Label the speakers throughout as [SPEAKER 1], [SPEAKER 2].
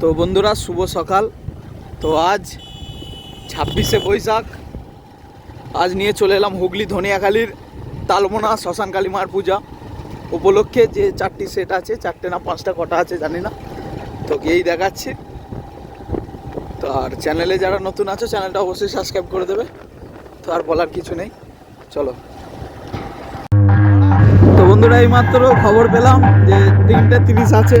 [SPEAKER 1] তো বন্ধুরা, শুভ সকাল। তো আজ ছাব্বিশে বৈশাখ। আজ নিয়ে চলে এলাম হুগলি ধনিয়াখালীর তালমোনা শ্মশান কালী মার পূজা উপলক্ষে। যে চারটি সেট আছে, চারটে না পাঁচটা, কটা আছে জানি না। তো গিয়েই দেখাচ্ছি। তো আর চ্যানেলে যারা নতুন আছে চ্যানেলটা অবশ্যই সাবস্ক্রাইব করে দেবে। তো আর বলার কিছু নেই। চলো। তো বন্ধুরা, এইমাত্র খবর পেলাম যে তিনটে তিরিশ আছে।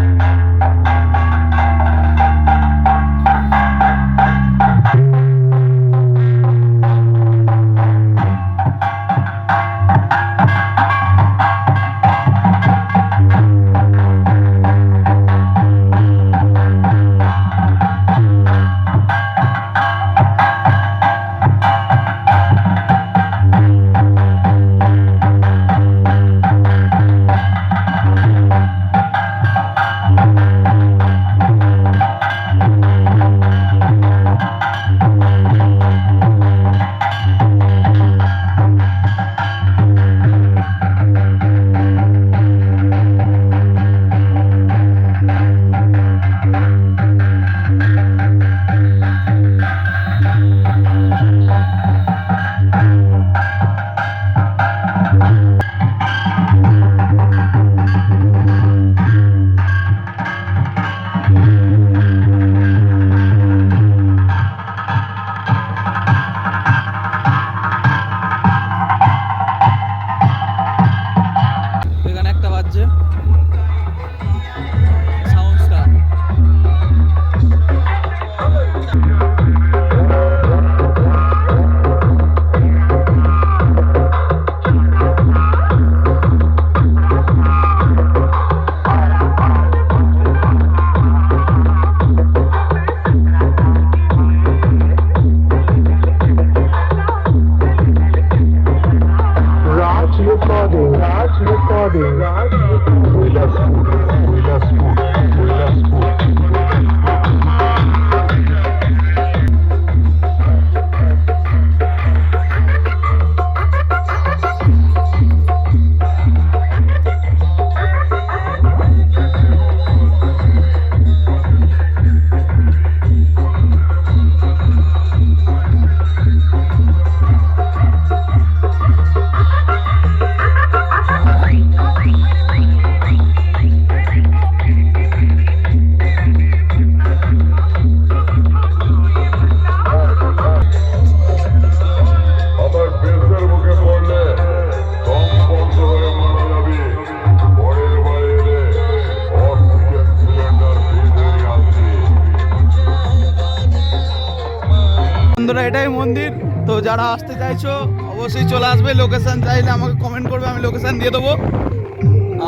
[SPEAKER 1] এটাই মন্দির। তো যারা আসতে চাইছো, অবশ্যই চলে আসবে। লোকেশান চাইলে আমাকে কমেন্ট করবে, আমি লোকেশান দিয়ে দেবো।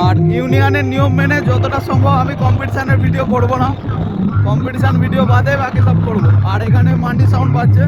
[SPEAKER 1] আর ইউনিয়নের নিয়ম মেনে যতটা সম্ভব আমি কম্পিটিশানের ভিডিও করব না। কম্পিটিশান ভিডিও বাদে বাকি সব করব। আর এখানে মান্ডি সাউন্ড বাজছে।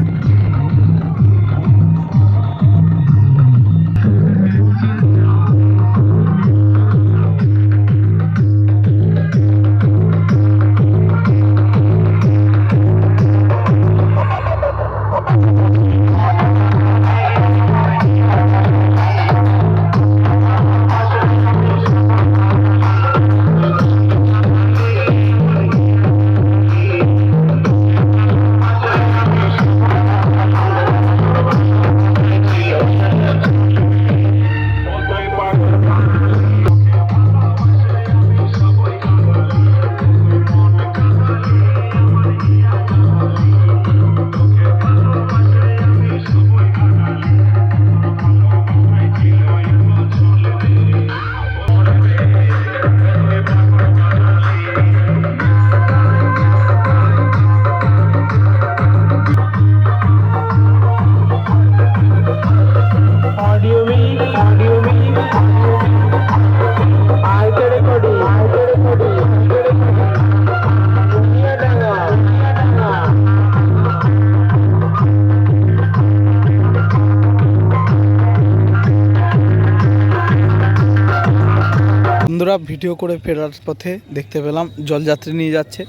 [SPEAKER 1] ভিডিও করে ফেরার পথে দেখতে পেলাম জলযাত্রী নিয়ে যাচ্ছে।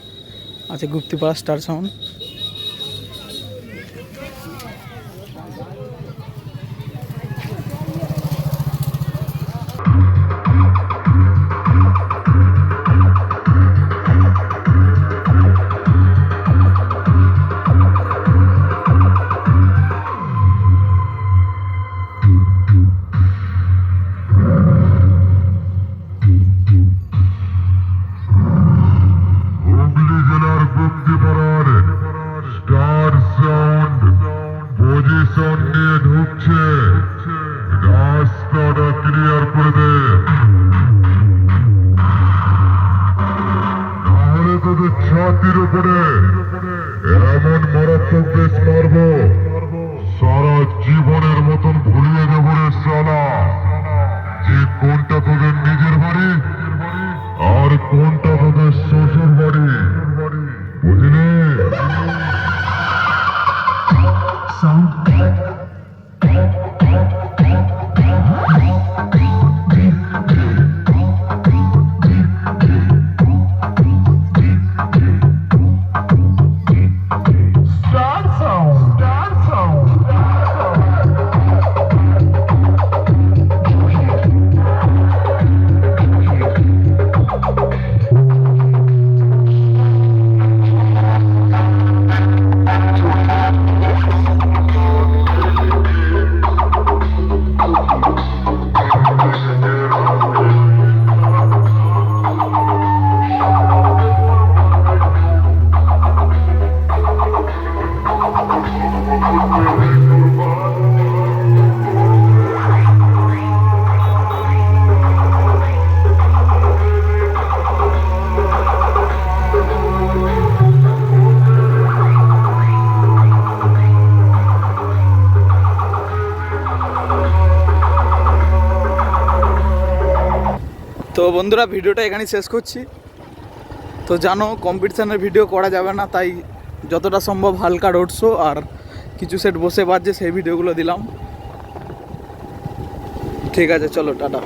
[SPEAKER 1] আছে গুপ্তিপাড়া স্টার সাউন্ড জায়গাটা ক্লিয়ার করে দে।
[SPEAKER 2] তোদের ছাতির উপরে এমন মারাত্মক বেশ মারব, সারা জীবনের মতন ভুলিয়ে দেব রে সালা যে কোনটা তোদের নিজের বাড়ি, আর কোনটা তোদের শ্বশুর বাড়ি? বুঝলি?
[SPEAKER 1] সাউন্ড বন্ধুরা, ভিডিওটা এখানেই শেষ করছি। তো জানো কম্পিটিশানের ভিডিও করা যাবে না, তাই যতটা সম্ভব হালকা রোড শো আর কিছু সেট বসে বাজছে, সেই ভিডিওগুলো দিলাম। ঠিক আছে, চলো, টাটা।